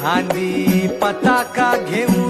खांदी पताका घेऊन